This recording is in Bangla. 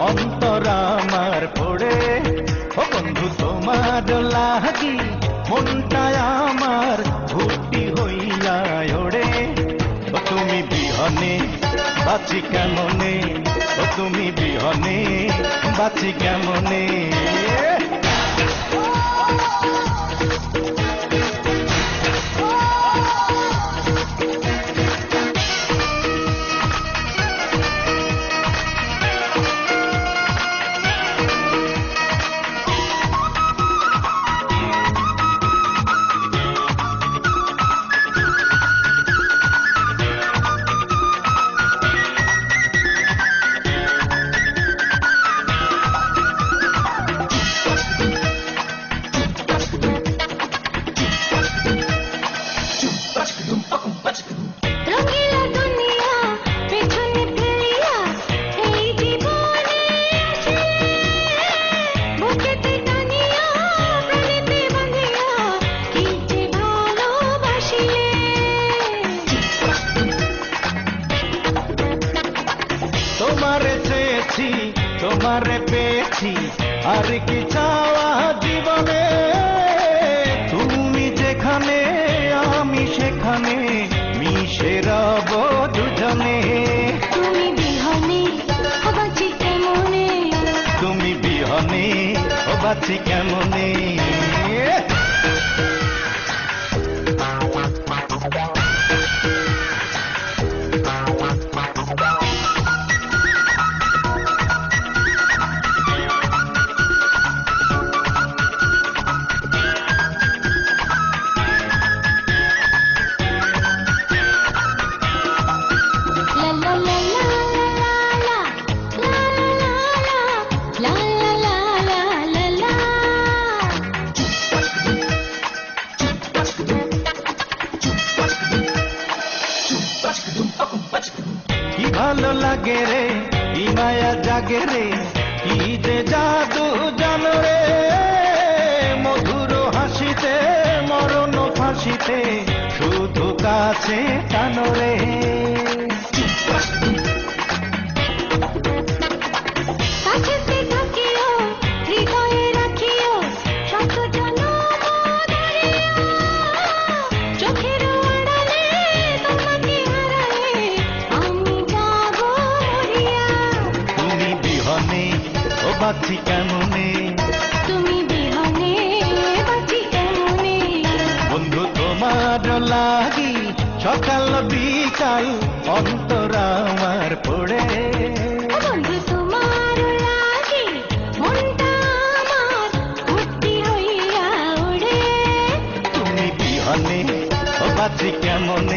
অন্তর আমার পড়ে। ও বন্ধু, তোমার লাগি মনটা আমার ভুটি হইয়া ওড়ে। ও তুমি বিহনে বাঁচি কেমনে? ও তুমি বিহনে বাঁচি কেমনে? তোমারে চেয়েছি তোমারে পেয়েছি। আর কি চাওয়া জীবনে? তুমি যেখানে আমি সেখানে মিশে রব দুজনে তুমি বিহনে বাঁচি কেমনে? তুমি বিহনে ও বাঁচি কেমনে? লাগে রে কি মায়া জাগে রে, কি যে জাদু জানো রে। মধুর হাসিতে, মরণ ফাঁসিতে, শুধু কাছে টানো রে। ও বাচ্চি কেমনে? তুমি বিহনে বাঁচি কেমনে? বন্ধু তোমার লাগি সকাল বিকাল অন্তর আমার পড়ে। বন্ধু তোমার লাগে মনটা আমার ভর্তি হইয়া ওড়ে। তুমি বিহনে ও বাচ্চি কেমন?